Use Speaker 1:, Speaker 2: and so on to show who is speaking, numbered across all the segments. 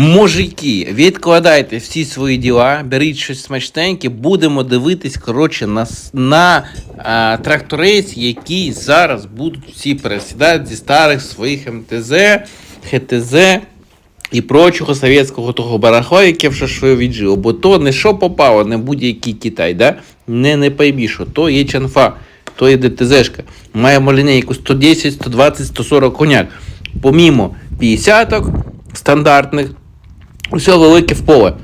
Speaker 1: Мужики, відкладайте всі свої діла, беріть щось смачненьке, будемо дивитись, коротше, на, на а, тракториць, які зараз будуть всі пересідати зі старих своїх МТЗ, ХТЗ і прочого совєтського того барахла, яке вже що віджило. Бо то не що попало, не будь-який Китай, да? не, не поймі, що то є чанфа, то є ДТЗшка. Маємо лінейку 110, 120, 140 коняк. Помімо 50 стандартних, Усе велике в поле.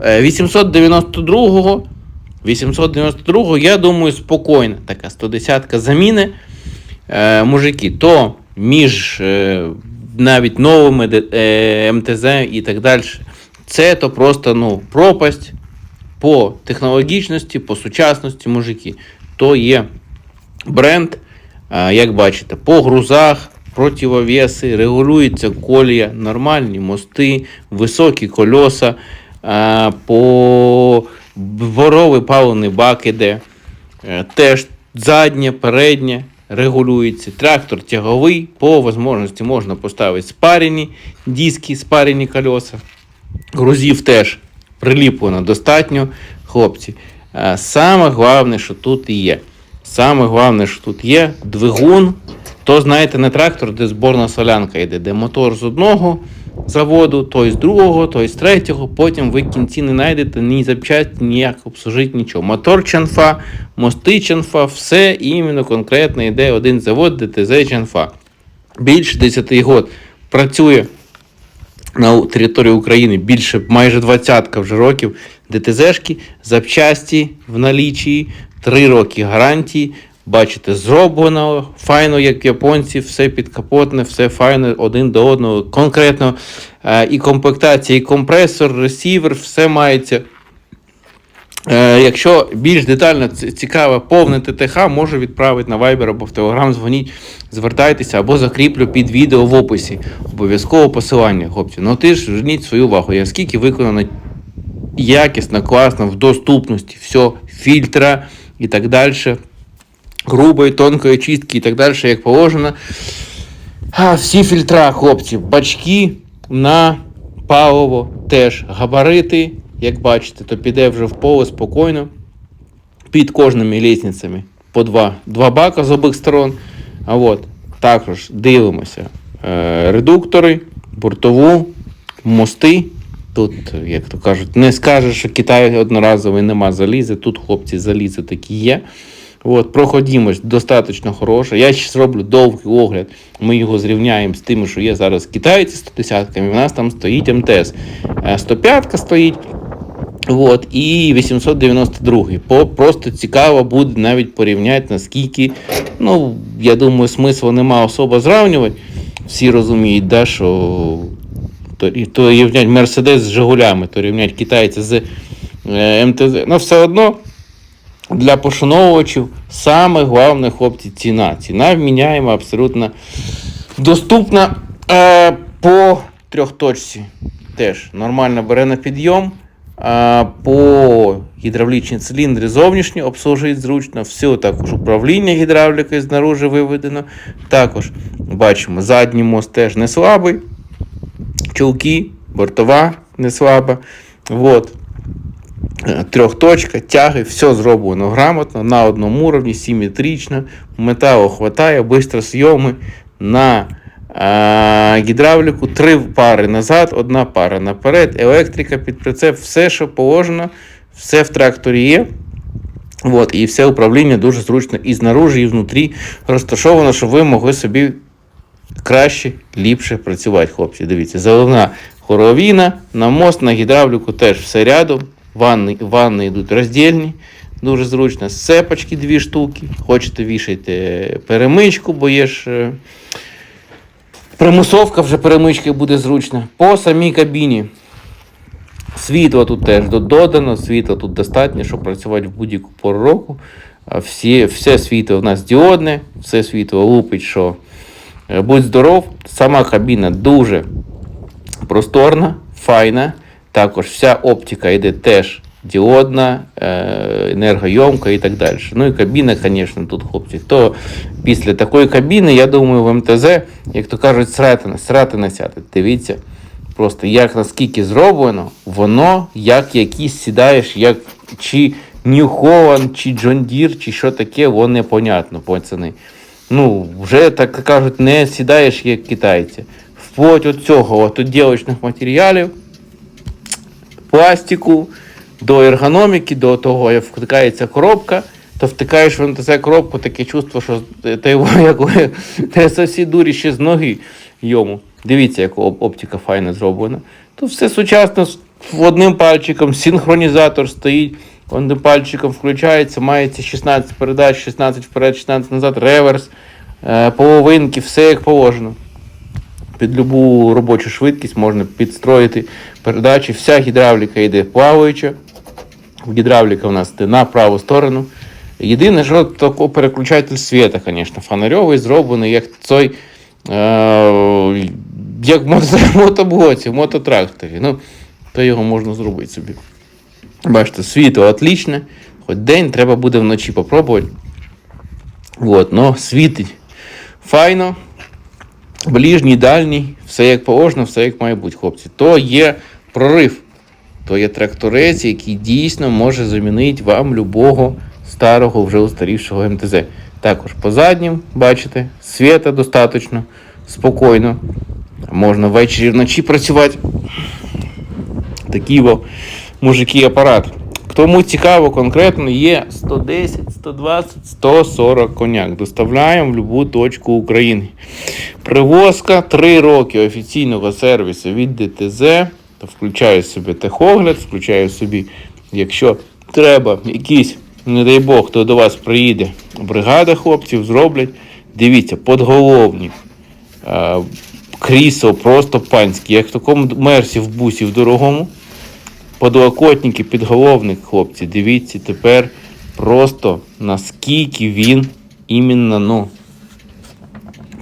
Speaker 1: Е, 892-го, 892-го, я думаю, спокійно. Така 110-ка заміни. Е, мужики, то між е, навіть новими е, МТЗ і так далі. Це то просто ну, пропасть по технологічності, по сучасності, мужики. То є бренд, а, як бачите, по грузах, противовеси, регулюється колія, нормальні мости, високі кольоса, а, по дворовий паливний бак іде. Е, Теж заднє, переднє регулюється. Трактор тяговий, по можливості можна поставити спарені диски, спарені колеса. Грузів теж приліплено достатньо, хлопці. Е, Саме головне, що тут є. Саме головне, що тут є двигун. То, знаєте, не трактор, де зборна солянка йде, де мотор з одного заводу, той з другого, той з третього. Потім ви кінці не знайдете ні запчасті, ніяк обслужити нічого. Мотор чанфа, мости чанфа, все іменно конкретно йде один завод ДТЗ чанфа. Більше 10 год працює на території України більше майже двадцятка вже років ДТЗшки, запчасті в налічі, 3 роки гарантії. Бачите, зроблено файно, як японці, все підкапотне, все файно один до одного. Конкретно е, і комплектація, і компресор, ресівер, все мається. Е, якщо більш детально ц- цікаве повне ТТХ, можу відправити на Viber або в Telegram, дзвоніть, звертайтеся або закріплю під відео в описі. Обов'язково посилання, хлопці. Ну ти ж зверніть свою увагу, наскільки виконано якісно, класно, в доступності, все, фільтра і так далі. Грубої, тонкої чистки і так далі, як положено. А, всі фільтра, хлопці, бачки на паливо теж габарити, як бачите, то піде вже в поле спокійно. Під кожними лісницями по два, два бака з обох сторон. А от також дивимося. Е, редуктори, бортову, мости. Тут, як то кажуть, не скажеш, що Китай одноразовий нема залізи. Тут хлопці залізи такі є. От, проходимость достатньо хороша. Я ще зроблю довгий огляд. Ми його зрівняємо з тими, що є зараз китайці 110 ками. У нас там стоїть МТС. Е, 105 стоїть. От, і 892. По, просто цікаво буде навіть порівняти, наскільки, ну, я думаю, смислу нема особо зрівнювати. Всі розуміють, да, що то, то рівнять Мерседес з Жигулями, то рівнять китайця з е, МТЗ. Ну, все одно для пошановувачів саме головне, хлопці, ціна. Ціна вміняємо абсолютно доступна е, по трьохточці. Теж нормально бере на підйом. А по гідравлічні циліндри зовнішні обслужити зручно. Все також управління гідравлікою знаружи виведено. Також бачимо, задній мост теж не слабий. Чулки, бортова не слаба. Вот. Е, Трьохточка, тяги, все зроблено грамотно, на одному уровні, симетрично. Металу хватає, бистро зйоми на е, гідравліку. Три пари назад, одна пара наперед, електрика під прицеп, все, що положено, все в тракторі є. От, і все управління дуже зручно і знаружи, і внутрі розташовано, щоб ви могли собі краще, ліпше працювати, хлопці. Дивіться, заливна хоровіна, на мост, на гідравліку теж все рядом. Ванни, ванни йдуть роздільні, дуже зручно. Сепочки дві штуки. Хочете вішайте перемичку, бо є ж. е, Примусовка вже перемички буде зручно. По самій кабіні. Світло тут теж до- додано, світла тут достатньо, щоб працювати в будь-яку пору року. Всі, все світло у нас діодне, все світло лупить, що е, будь здоров. Сама кабіна дуже просторна, файна. Також вся оптика йде теж діодна, е, енергойомка і так далі. Ну і кабіна, звісно, тут хлопці. Хто після такої кабіни, я думаю, в МТЗ, як то кажуть, сратина, сратина сяде. Дивіться, Просто як наскільки зроблено, воно як якийсь сідаєш, як чи New Holland, чи John Deere, чи що таке, воно непонятно, пацани. Ну, вже так кажуть, не сідаєш як китайці. Вплоть от цього, от уділочних матеріалів, пластику, до ергономіки, до того, як втикається коробка, то втикаєш в МТЗ коробку, таке чувство, що ти його як сосі дурі ще з ноги йому. Дивіться, яка оптика файно зроблена. Тут все сучасно, одним пальчиком синхронізатор стоїть, одним пальчиком включається, мається 16 передач, 16 вперед, 16 назад, реверс, е, половинки, все як положено під любу робочу швидкість можна підстроїти передачі. Вся гідравліка йде плаваюча. Гідравліка у нас йде на праву сторону. Єдине, що тако переключатель світа, звісно, фонарьовий зроблений, як цей, е, як в мото- мотоблоці, в мототракторі. Ну, то його можна зробити собі. Бачите, світло отлічне. Хоч день треба буде вночі попробувати. Вот, но світить файно ближній, дальній, все як положено, все як має бути, хлопці. То є прорив. То є тракторець, який дійсно може замінити вам любого старого, вже устарівшого МТЗ. Також по заднім, бачите, світа достатньо, спокійно. Можна ввечері вночі працювати. Такий во мужики апарат. Кому цікаво конкретно, є 110, 120, 140 коняк. Доставляємо в будь-яку точку України. Привозка 3 роки офіційного сервісу від ДТЗ. То включаю собі техогляд, включаю собі, якщо треба, якийсь, не дай Бог, хто до вас приїде, бригада хлопців зроблять. Дивіться, подголовник, е, крісло просто панське, як в такому мерсі в бусі в дорогому. Подлокотники, підголовник, хлопці, дивіться тепер просто наскільки він іменно, ну,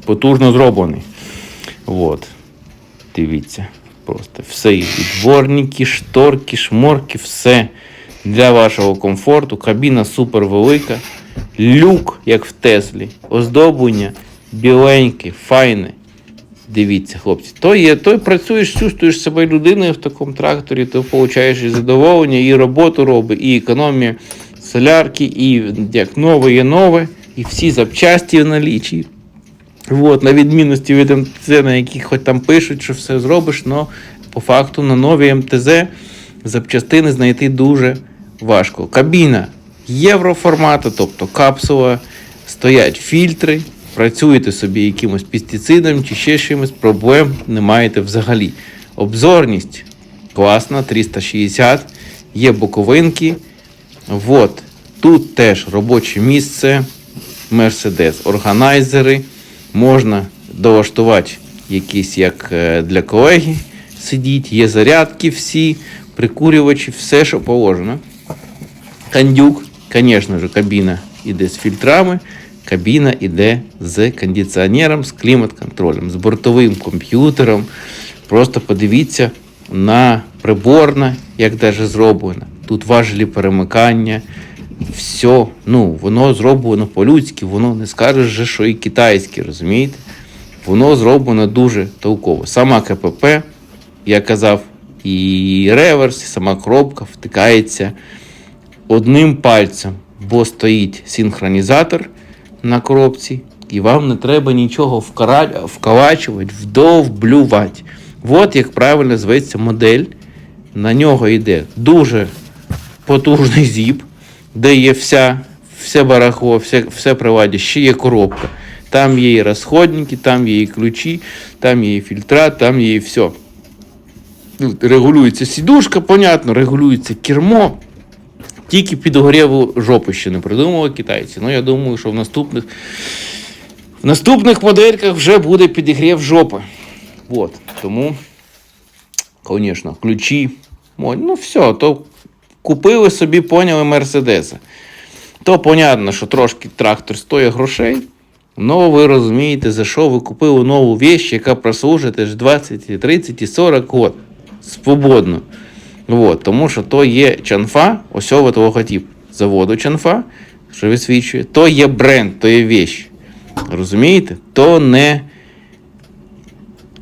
Speaker 1: потужно зроблений. От. Дивіться. Просто все. І дворники, шторки, шморки, все для вашого комфорту. Кабіна супер велика. Люк, як в Теслі. Оздоблення біленьке, файне. Дивіться, хлопці, то є, то працюєш, чувствуєш себе людиною в такому тракторі, то получаєш і задоволення, і роботу робить, і економія солярки, і як нове є нове, і всі запчасті в налічі. Вот, на відмінності від МТЗ, на яких хоч там пишуть, що все зробиш, але по факту на новій МТЗ запчастини знайти дуже важко. Кабіна євроформату, тобто капсула, стоять фільтри, працюєте собі якимось пестицидом чи ще чимось, проблем не маєте взагалі. Обзорність класна, 360, є боковинки. Вот. Тут теж робоче місце, Mercedes, органайзери. Можна долаштувати якісь як е, для колеги сидіть, є зарядки всі, прикурювачі, все, що положено. Кондюк, звісно ж, кабіна йде з фільтрами, кабіна йде з кондиціонером, з клімат-контролем, з бортовим комп'ютером. Просто подивіться на приборна, як даже зроблено. Тут важелі перемикання, все, ну, воно зроблено по-людськи, воно не скажеш, же, що і китайське, розумієте? Воно зроблено дуже толково. Сама КПП, я казав, і реверс, і сама коробка втикається одним пальцем, бо стоїть синхронізатор на коробці, і вам не треба нічого вколачувати, вдовблювати. От як правильно зветься модель. На нього йде дуже потужний зіп, де є вся, все барахло, все, все приладдя, ще є коробка. Там є і розходники, там є і ключі, там є і фільтра, там є і все. Ну, Регулюється сідушка, понятно, регулюється кермо. Тільки підогріву жопи ще не придумали китайці. Ну, я думаю, що в наступних, в наступних модельках вже буде підігрів жопи. От. Тому, звісно, ключі. Ну, все, то купили собі, поняли Мерседеса. То понятно, що трошки трактор стоїть грошей. Ну, ви розумієте, за що ви купили нову вещь, яка прослужить аж 20, 30 і 40 років. Свободно. Вот, тому що то є чанфа, ось от логотип заводу чанфа, що висвічує, то є бренд, то є вещь. Розумієте? То не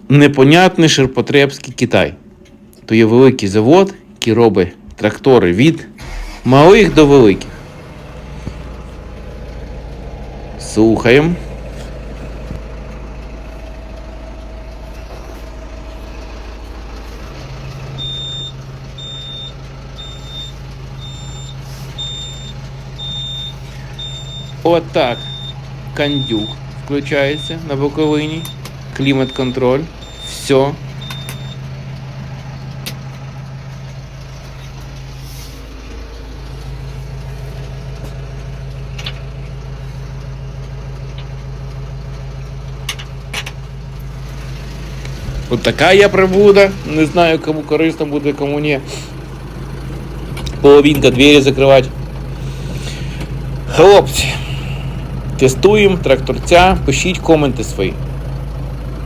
Speaker 1: непонятний ширпотребський Китай. То є великий завод, який робить трактори від малих до великих. Слухаємо. Отак. Кандюк включається на боковині. Клімат-контроль. Все. От така є прибуда. Не знаю, кому корисно буде, кому ні. Половинка двері закривати. Хлопці, тестуємо тракторця, пишіть коменти свої.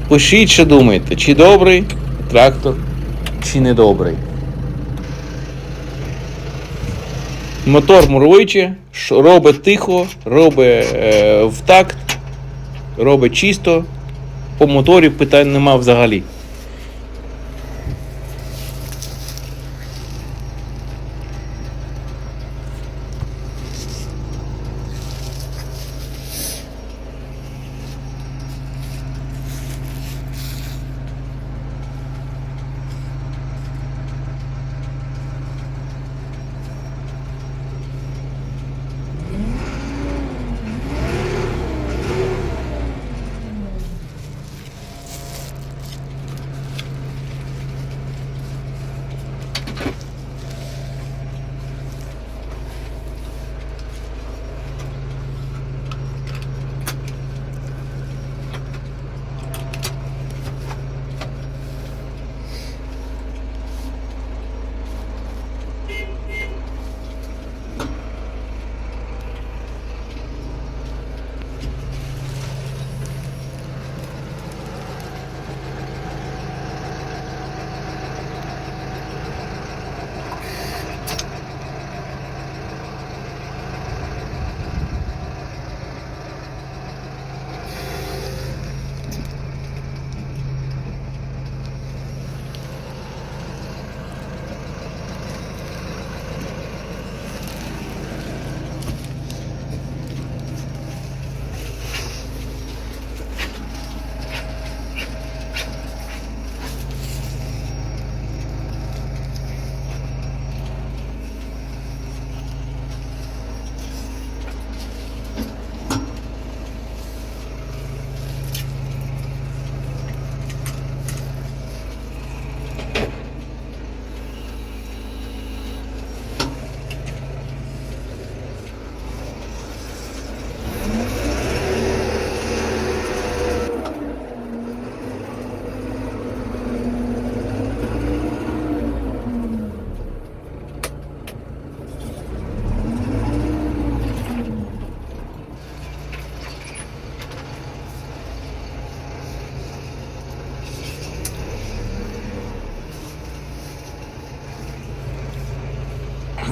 Speaker 1: Пишіть, що думаєте, чи добрий трактор, чи не добрий. Мотор що робить тихо, робить е, в такт, робить чисто. По моторі питань нема взагалі.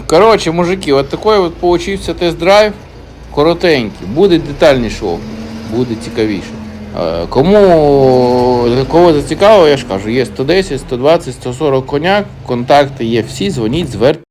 Speaker 1: Коротше, мужики, от такий от получився тест-драйв. Коротенький. Буде детальніше буде цікавіше. Е, Кому кого зацікавило, я ж кажу, є 110, 120, 140 коняк, контакти є всі, дзвоніть, звертайтесь.